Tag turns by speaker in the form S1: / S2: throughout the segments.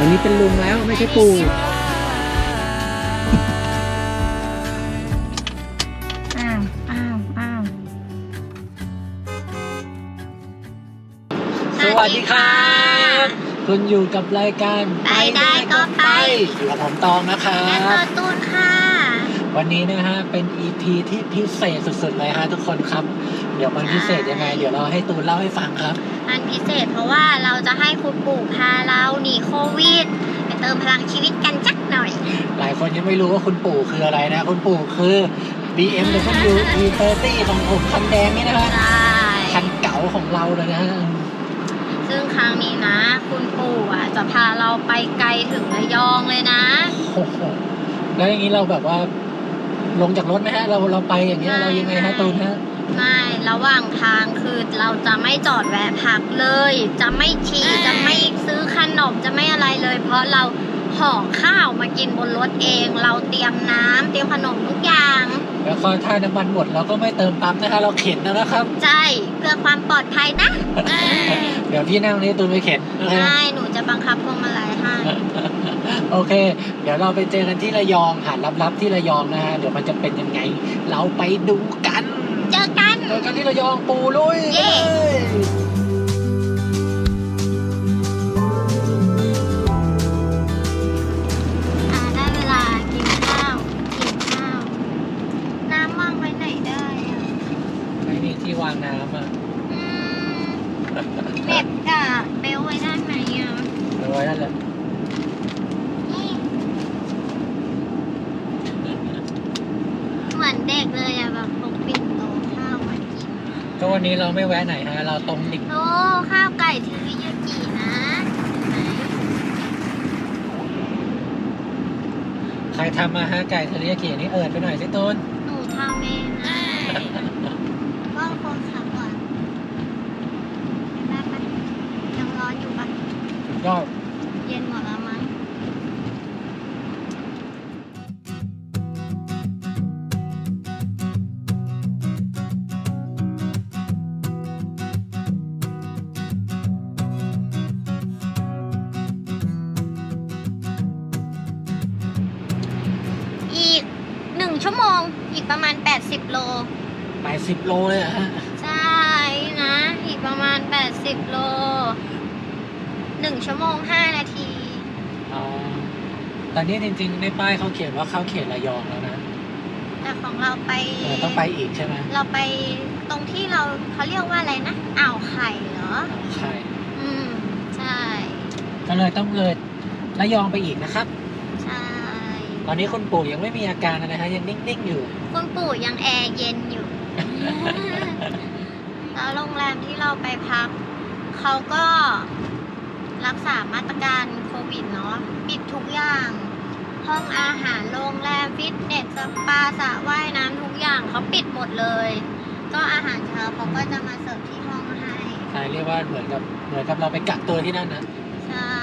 S1: วันนี้เป็นลุงแล้วไม่ใช่ปู่
S2: อ้าวอ้าวอ้าว
S1: สวัสดีครับคุณอยู่กับรายการ
S2: ไปได้ก็ไป
S1: อยู่กับผมตองนะครั
S2: และ
S1: บ
S2: ตัวตูนค่ะ
S1: วันนี้นะฮะเป็น EP ที่พิเศษสุดๆเลยฮะทุกคนครับ เดี๋ยวมันพิเศษยังไง เดี๋ยวเราให้ตูนเล่าให้ฟังครับ
S2: อันพิเศษเพราะว่าเราจะให้คุณปู่พาเราหนีโควิดไปเติมพลังชีวิตกันจักหน่อย
S1: หลายคนยังไม่รู้ว่าคุณปู่คืออะไรนะ คุณปู่คือ BMW E30 ของผมคันแดงนี่นะฮะ
S2: ใช่
S1: คันเก่าของเราเลยนะฮะ
S2: ซึ่งครั้งนี้นะ คุณปู่อะจะพาเราไปไกลถึงระยองเลยนะ
S1: โอ้โหแล้วอย่างนี้เราแบบว่า ลงจากรถไหมฮะ เราเราไปอย่างเงี้ย
S2: ไม่
S1: เรายังไงฮะตูนฮะ
S2: ไม่ระหว่างทางคือเราจะไม่จอดแวะพักเลย จะไม่ฉี่จะไม่ซื้อขนมจะไม่อะไรเลย เพราะเราห่อข้าวมากินบนรถเอง เราเตรียมน้ำเตรียมขนมทุกอย่าง
S1: แล้วก็ถ้าน้ำมันหมดเราก็ไม่เติมปั๊มนะคะเราเข็นนะนะครับ
S2: ใช่เพื่อความปลอดภัยนะ
S1: เดี๋ยวพี่นั่งนี่ตูนไปเข็นโอเค
S2: ใช่หนูจะบังคับพวงมาลัยให้
S1: โอเค เดี๋ยวเราไปเจอกันที่ระยองหาดลับๆที่ระยองนะฮะ เดี๋ยวมันจะเป็นยังไง เราไปดูกัน
S2: เจอกัน
S1: เจอกันที่ระยองปูลุย
S2: เย้ อ่าได้เวลากินข้าว กินข้าว น้ำวางไว้ไหนได้อะ
S1: ไม่มีที่วางน้ำอะ
S2: อืมเบ็ดกับเบลไว้ได้ไหมอะ
S1: เอาไว้นั่นแหละ
S2: นี่เห มือนเด็กเลยอะแบบพกปิ่นโตข้าวมากิน
S1: ก็วันนี้เราไม่แวะไหนฮะเราตรงดิ่ง
S2: โอ้ข้าวไก่ทีริยากินะเห็นไหม
S1: ใครทำมาฮะไก่เทอริยากินี่เอิดไปหน่อยสิตูน
S2: หนูทำเองนะก็คนขับก่อนไปไปยังร้อนอยู่ปะ
S1: ก็
S2: ชั่วโมงอีกประมาณ 80 โล
S1: ไปสิบโลเลยอะฮะ
S2: ใช่นะ อีกประมาณ 80 โลหนึ่งชั่วโมง 5 นาที
S1: อ๋อตอนนี้จริงๆ ในป้ายเขาเขียนว่าเข้าเขตระยองแล้วนะ
S2: แต่ของเราไป
S1: เออต้องไปอีกใช่ไหม
S2: เราไปตรงที่เราเขาเรียกว่าอะไรนะอ่าวไข่เหรอ
S1: ใช่
S2: อืม ใช่
S1: ก็เลยต้องเลยระยองไปอีกนะครับ
S2: ใช่
S1: ตอนนี้คุณปู่ยังไม่มีอาการอะไรนะฮะยังนิ่งๆอยู่
S2: คุณปู่ยังแอร์เย็นอยู่ แล้วโรงแรมที่เราไปพัก เขาก็รักษามาตรการโควิดเนาะปิดทุกอย่าง ห้องอาหารโรงแรมฟิตเนสสปาสระว่ายน้ำทุกอย่างเขาปิดหมดเลย ก็อาหารเช้าเขาก็จะมาเสิร์ฟที่ห้องให้
S1: ใช่เรียกว่าเหมือนกับเหมือนกับเราไปกักตัวที่นั่นนะ
S2: ใช่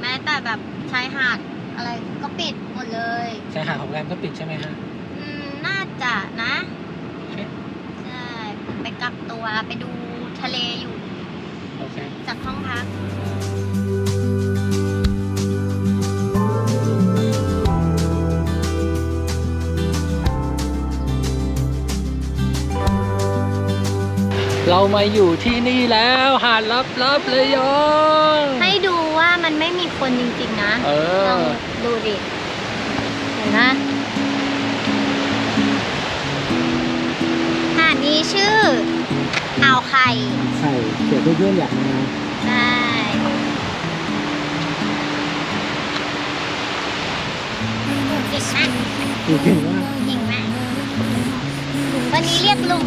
S2: แม้แต่แบบชายหาด อะไรก็ปิดหมดเลย
S1: ชายหาดของโรงแรมก็ปิดใช่ไหมฮะ
S2: อืมน่าจะนะ
S1: โอเค
S2: ใช่ไปกักตัวไปดูทะเลอยู่
S1: โอเค
S2: จากห้องพัก
S1: เรามาอยู่ที่นี่แล้วหาดลับลับๆระยอง
S2: ให้ดูว่ามันไม่มีคนจริงๆนะ
S1: เอ
S2: ล
S1: อ
S2: องดูดิเห็นไหมหาดนี้ชื่ออ่าวไข่
S1: ใช่เผื่อเพื่อนๆอยากมา
S2: ใช่เก่งไหม
S1: จริงๆว่า
S2: เก่งไหมวันนี้เรียกลุง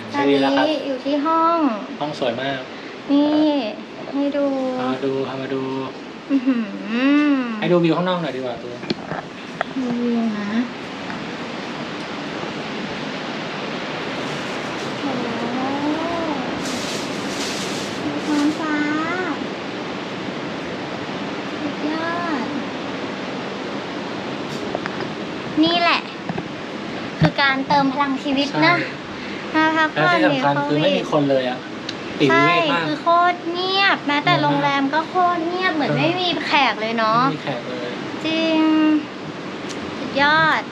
S2: อน
S1: เช็คอินแล้วครับ
S2: นี้อยู่ที่ห้อง
S1: ห้องสวยมาก
S2: นี่ให้ดู
S1: เอามาดูเอามาดู
S2: อื้อหือ
S1: ให้ดูวิวข้างนอกหน่อยดีกว่าตัว
S2: ดูวิวนะโอ้โหดูท้องฟ้าสุดยอดนี่แหละ คือการเติมพลังชีวิตนะ มาพัก
S1: แล้ว
S2: ผ่อน
S1: ที่
S2: ใน
S1: สำคัญ
S2: โค
S1: คือ
S2: วิ
S1: ไม่
S2: ด
S1: มีคนเลยอะปิดวิ
S2: ใช่
S1: เวกมาก
S2: คือโคตรเงียบแม้แต่โรงแรมก็โคตรเงียบเหมือน
S1: เออ
S2: ไม่มีแขกเลยเนาะ
S1: ไม่มีแขกเลย
S2: จริงสุดยอด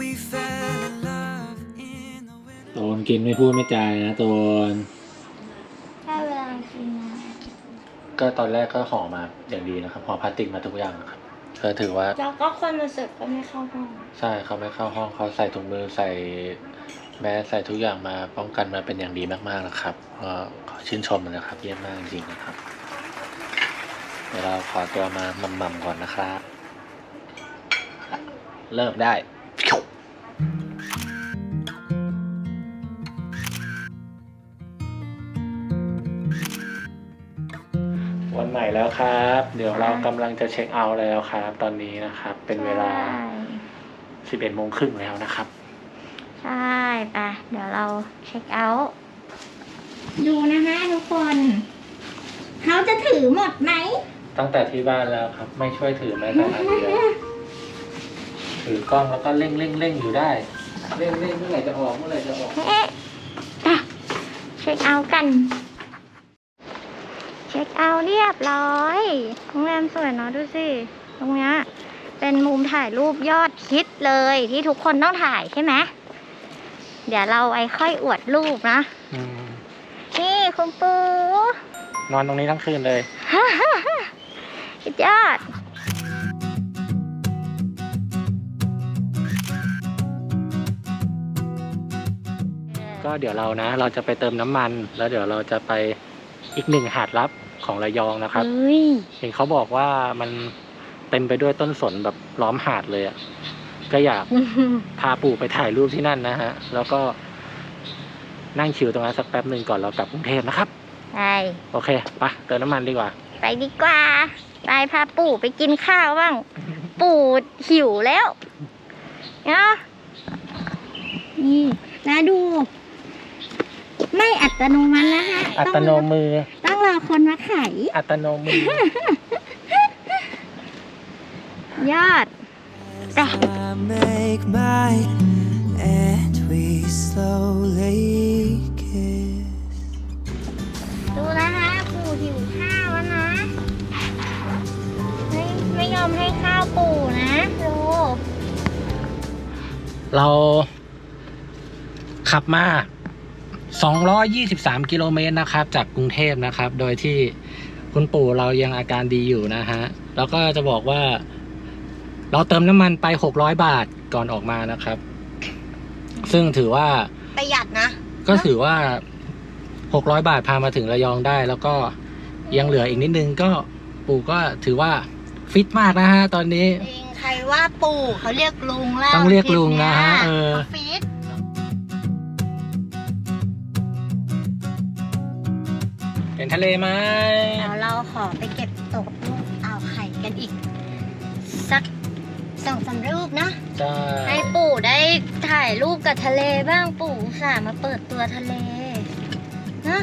S3: We fell in love in the winter.
S1: โตนกินไม่พูดไม่จานะโตน
S2: ได้เวลากินนะ
S1: ก็ตอนแรกก็ห่อมาอย่างดีนะครับห่อพลาสติกมาทุกอย่างนะครับก็ถือว่า
S2: แล้วก็คนมาเสิร์ฟก็ไม่เข้าห้อง
S1: ใช่เขาไม่เข้าห้องเขาใส่ถุงมือใส่แมสใส่ทุกอย่างมาป้องกันมาเป็นอย่างดีมากๆนะครับก็ขอชื่นชมนะครับ เยี่ยมมากจริงๆนะครับ เดี๋ยวเราขอตัวมาหม่ำๆก่อนนะครับ เริ่มได้ วันใหม่แล้วครับ เดี๋ยวเรากำลังจะเช็คเอาท์แล้วครับ ตอนนี้นะครับ เป็นเวลา 11โมงครึ่งแล้วนะครับ
S2: ใช่ไปเดี๋ยวเราเช็คเอาท์ดูนะคะทุกคน เขาจะถือหมดไหม
S1: ตั้งแต่ที่บ้านแล้วครับ ไม่ช่วยถือแม้แต่อันเดียวถือกล้องแล้วก็เร่งเร่งเร่งอยู่ได้ เร่งเร่งเมื่อไหร่จะออกเมื่อไหร่จะออก
S2: เอ๊ะไปเช็คเอาท์กัน เช็คเอาท์เรียบร้อยโรงแรมสวยเนาะดูสิ ตรงเนี้ยเป็นมุมถ่ายรูปยอดฮิตเลยที่ทุกคนต้องถ่ายใช่ไหมเดี๋ยวเราไว้ค่อยอวดรูปนะ
S1: อืม
S2: นี่คุณปู
S1: นอนตรงนี้ทั้งคืนเลย
S2: สุดยอด
S1: ก็เดี๋ยวเรานะ เราจะไปเติมน้ำมัน แล้วเดี๋ยวเราจะไป อีกหนึ่งหาดลับของระยองนะครับ
S2: เฮ้ย
S1: เห็นเขาบอกว่ามันเต็มไปด้วยต้นสนแบบล้อมหาดเลยอะก็อยากพาปู่ไปถ่ายรูปที่นั่นนะฮะ แล้วก็นั่งชิวตรงนั้นสักแป๊บหนึ่งก่อนเรากลับกรุงเทพนะครับ
S2: ไป
S1: โอเคไปะเติมน้ำมันดีกว่า
S2: ไปดีกว่า ไปพาปู่ไปกินข้าวบ้าง ปู่หิวแล้วเนาะนี่แล้วดูไม่อั ตโนมัตินะคะ
S1: อัตโนมือ
S2: ต้องรอคนมาไข
S1: อัตโนมือ
S2: ยอด
S3: I make my and we slowly kiss.
S2: ดูนะคะปู่หิวข้าวแล้วนะไม่ไม่ยอมให้ข้าวปู่นะดู
S1: เราขับมา 223 กิโลเมตรนะครับ จากกรุงเทพนะครับ โดยที่คุณปู่เรายังอาการดีอยู่นะฮะ แล้วก็จะบอกว่า เราเติมน้ำมันไป 600 บาทก่อนออกมานะครับ ซึ่งถือว่า
S2: ประหยัดนะ
S1: ก็ถือว่า 600 บาทพามาถึงระยองได้ แล้วก็ยังเหลืออีกนิดนึงก็ปู่ก็ถือว่าฟิตมากนะฮะ ตอนนี้
S2: จริง ใครว่าปู่เขาเรียกลุงแล้ว
S1: ต้องเรียกลุงนะฮะเออ
S2: ขาฟีด
S1: เห็นทะเลไหม
S2: เดี๋ยวเราขอไปเก็บตกลูกอ่าวไข่กันอีก สักสองสามรูปนะ
S1: ใช่
S2: ให้ปู่ได้ถ่ายรูปกับทะเลบ้างปู่อุตสาห์มาเปิดตัวทะเลนะ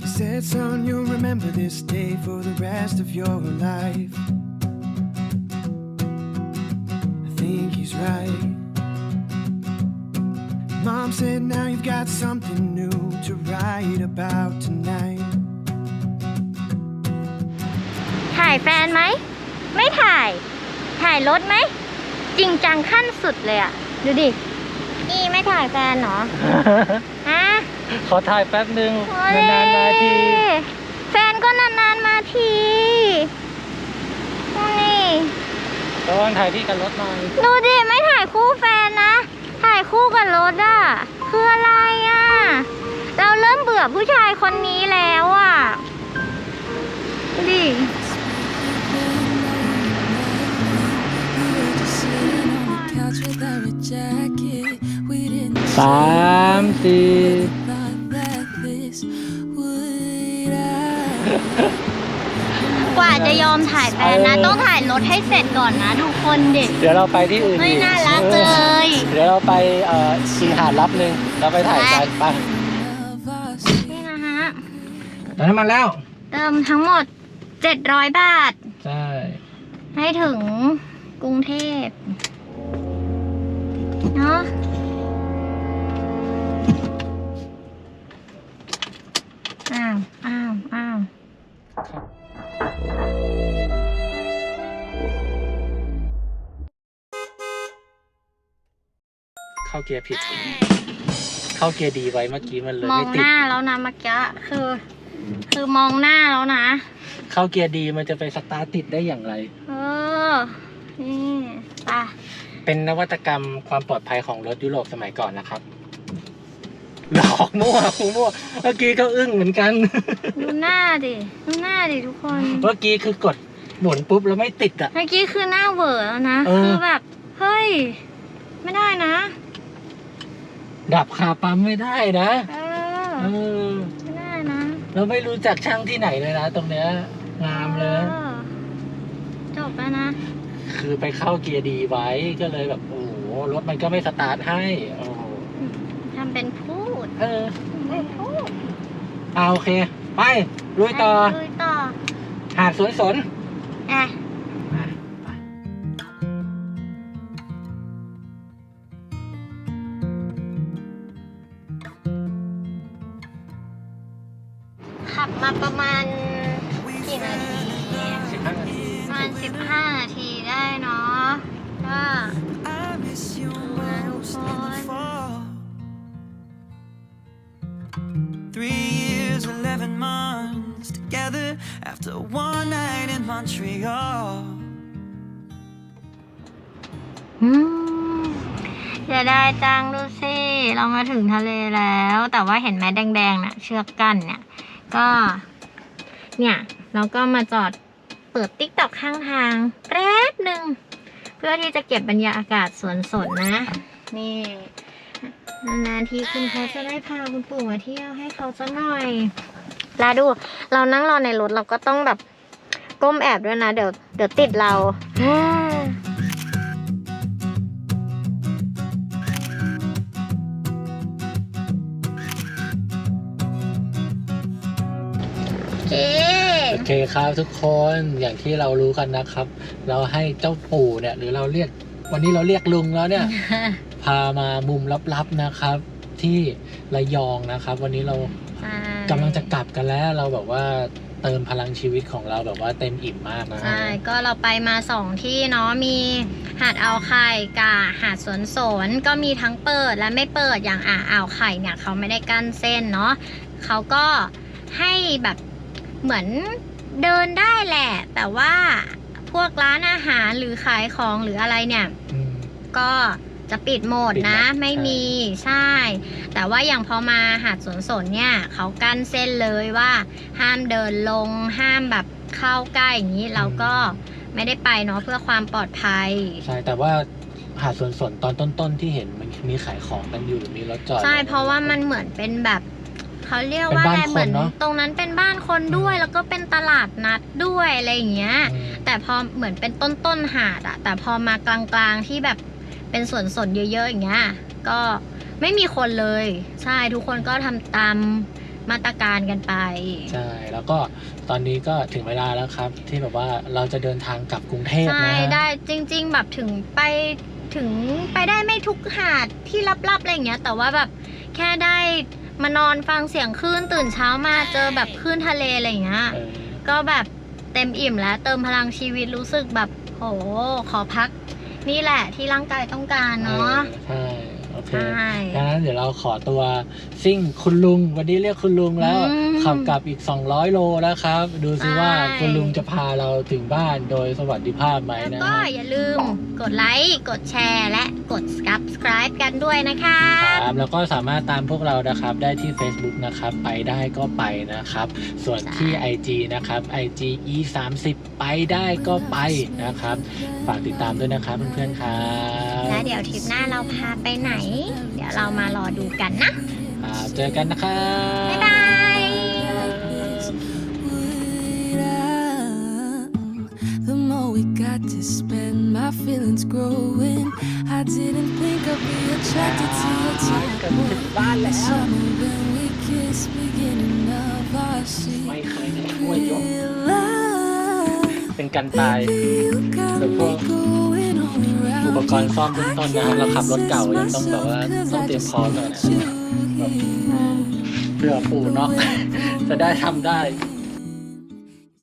S3: You said, son, you'll remember this day for the rest of your life. I think he's right. Mom said, now you've got something new to write about tonight.
S2: ถ่ายแฟนไหม ไม่ถ่าย ถ่ายรถไหม จริงจังขั้นสุดเลยอะดูดิ นี่ไม่ถ่ายแฟนเหรอ ฮะ
S1: ขอถ่ายแป๊บหนึ่ง
S2: โอ้ย
S1: นานๆมาที
S2: แฟนก็นานๆมาทีนี่
S1: ระวังถ่ายที่กันรถหน่อย
S2: ดูดิ ไม่ถ่ายคู่แฟนนะ ถ่ายคู่กับรถอะคืออะไรอะเราเริ่มเบื่อผู้ชายคนนี้แล้วอะดูดิ
S3: without a jacket. We didn't
S1: สามสี่
S2: กว่าจะยอมถ่ายแฟนนะ ต้องถ่ายรถให้เสร็จก่อนนะทุกคนเด็ก
S1: เดี๋ยวเราไปที่อื่น
S2: ไม่
S1: อีก
S2: น่ารักเลย
S1: เดี๋ยวเราไปเอ่อชิงหาดลับหนึ่งเราไปถ่ายกันไป
S3: Of our
S2: นี่นะฮะ
S1: เติมน้ำมันแล้ว
S2: เติมทั้งหมด 700 บาท
S1: ใช่
S2: ให้ถึงกรุงเทพเนาะอ้าว อ้าว อ้าว
S1: เข้าเกียร์ผิด เข้าเกียร์ดีไว้เมื่อกี้มันเลย
S2: มอง
S1: ไม่
S2: ห
S1: ติด
S2: น้าแล้วนะเมื่อกี้คือ คือมองหน้าแล้วนะ
S1: เข้าเกียร์ดีมันจะไปสตาร์ทติดได้อย่างไร
S2: เออ นี่ไป
S1: เป็นนวัตกรรมความปลอดภัยของรถยุโรปสมัยก่อนนะครับ หลอกมั่วมั่วเมื่อกี้ก็อึ้งเหมือนกัน
S2: ดูหน้าดิ ดูหน้าดิทุกคน
S1: เมื่อกี้คือกดหมุนปุ๊บแล้วไม่ติดอะ
S2: เมื่อกี้คือหน้าเหวอแล้วนะ
S1: เออ
S2: คือแบบ เฮ้ย ไม่ได้นะ
S1: ดับคาปั๊มไม่ได้นะ
S2: เออ
S1: เออ
S2: ไม่ได้นะ
S1: เราไม่รู้จักช่างที่ไหนเลยนะตรงเนี้ยงามเลย
S2: ออจบแล้วนะ
S1: คือไปเข้าเกียร์ดีไว้ก็เลยแบบ โอ้โหรถมันก็ไม่สตาร์ทให้โอ้โห
S2: ทำเป็นพูด
S1: เออ
S2: ทำเป็นพูด
S1: เอาโอเค ไปลุยต่อ
S2: ลุยต่อ
S1: หาดสวนสน
S2: อะ ขับมาประมาณกี่นาที
S1: สิบห้านาที
S2: ประมาณสิบห้านาทีได้เนาะก็
S4: I miss you most of all. Three years, eleven months together after one night in Montreal.
S2: จะได้จังดูสิ เรามาถึงทะเลแล้ว แต่ว่าเห็นไหมแดงๆน่ะ เชือกกั้นเนี่ย ก็ เนี่ยเราก็มาจอดเปิดติ๊กตอกข้างทางแป๊บหนึ่งเพื่อที่จะเก็บบรรยากาศสวนสนนะ นี่นานๆทีคุณเขาจะได้พาคุณปู่มาเที่ยวให้เขาสักหน่อยล้วดู เรานั่งรอในรถเราก็ต้องแบบก้มแอบด้วยนะ เดี๋ยวเดี๋ยวติดเรา เค
S1: โอเคครับทุกคนอย่างที่เรารู้กันนะครับ เราให้เจ้าปู่เนี่ยหรือเราเรียกวันนี้เราเรียกลุงแล้วเนี่ย พามามุมลับๆนะครับ ที่ระยองนะครับ วันนี้เรากำลังจะกลับกันแล้ว เราแบบว่าเติมพลังชีวิตของเราแบบว่าเต็มอิ่มมากนะ
S2: ใช่ก็เราไปมาสองที่เนาะมีหาดอ่าวไข่กับหาดสวนสนก็มีทั้งเปิดและไม่เปิดอย่างอ่าอ่าวไข่เนี่ยเขาไม่ได้กั้นเส้นเนาะเขาก็ให้แบบ เหมือนเดินได้แหละ แต่ว่าพวกร้านอาหารหรือขายของหรืออะไรเนี่ย
S1: อืม
S2: ก็จะปิดโหมดนะ
S1: ปิดหมด
S2: ไม่มีใช่ แต่ว่าอย่างพอมาหาดสวนสนเนี่ย เขากั้นเส้นเลยว่า ห้ามเดินลง ห้ามแบบเข้าใกล้อย่างนี้เราก็ไม่ได้ไปเนาะเพื่อความปลอดภัย
S1: ใช่แต่ว่าหาดสวนสนตอนต้นๆที่เห็นมันมีขายของกันอยู่มีรถจอด
S2: ใช่เพราะว่ามันเหมือนเป็นแบบ เขาเรียกว่า
S1: เป็น
S2: อะไร
S1: บ้านคน
S2: เหมือน
S1: เนอะ
S2: ตรงนั้นเป็นบ้านคนด้วยแล้วก็เป็นตลาดนัดด้วยอะไรอย่างเงี้ย
S1: อืม
S2: แต่พอเหมือนเป็นต้นต้นๆหาดอะแต่พอมากลางๆที่แบบเป็นสวนสนเยอะๆอย่างเงี้ยก็ไม่มีคนเลย ใช่ทุกคนก็ทำตามมาตรการกันไป
S1: ใช่ แล้วก็ตอนนี้ก็ถึงเวลาแล้วครับ ที่แบบว่าเราจะเดินทางกลับกรุงเทพ
S2: ใช่
S1: นะ
S2: ได้จริง ๆ แบบถึงไปถึงไปได้ไม่ทุกหาดที่ลับๆอะไรอย่างเงี้ย แต่ว่าแบบแค่ได้ มานอนฟังเสียงคลื่นตื่นเช้ามาเจอแบบคลื่นทะเลอะไรอย่างเงี้ย
S1: เออ
S2: ก็แบบเต็มอิ่มแล้วเติมพลังชีวิตรู้สึกแบบโหขอพัก นี่แหละที่ร่างกายต้องการเนาะ
S1: เออใช่ โอเค
S2: ใช่
S1: ดังนั้นเดี๋ยวเราขอตัวซิ่งคุณลุง วันนี้เรียกคุณลุงแล้ว
S2: อืม
S1: ขับกลับอีก 200 โลแล้วครับ ดูซิว่า
S2: ใช่
S1: คุณลุงจะพาเราถึงบ้านโดยสวัสดิภาพไหม
S2: แล้ว
S1: นะ
S2: ก็
S1: ฮะ
S2: อย่าลืมกดไลค์ กดแชร์ และกด subscribe กันด้วยนะคะ
S1: ครับแล้วก็สามารถตามพวกเรานะครับได้ที่ Facebook นะครับ ไปได้ก็ไปนะครับ ส่วนที่ IG นะครับ IG e 3 0ไปได้ก็ไปนะครับ ฝากติดตามด้วยนะครับเพื่อนๆครับ
S2: แล้วเดี๋ยวทริปหน้าเราพาไปไหน เดี๋ยวเรามารอดูกันนะ
S1: อ่าเจอกันนะครับ
S2: บ๊ายบาย
S3: would I? The more we got to spend, my feelings growing. I didn't think I'd be attracted to your type. The summer when we kissed, beginning of our
S1: ไม่
S3: secret
S1: เคยได้ช่วยยก
S3: love.
S1: เป็นการตาย
S3: You got
S1: The
S3: me
S1: poor-
S3: going all
S1: อุปกรณ์ซ่อมเบื้องต้นนะครับเราขับรถเก่ายังต้องแบบว่าต้องเตรียมพร้อมหน่อยนะ
S3: You here.
S1: เพื่อปูเนาะจะได้ทำได้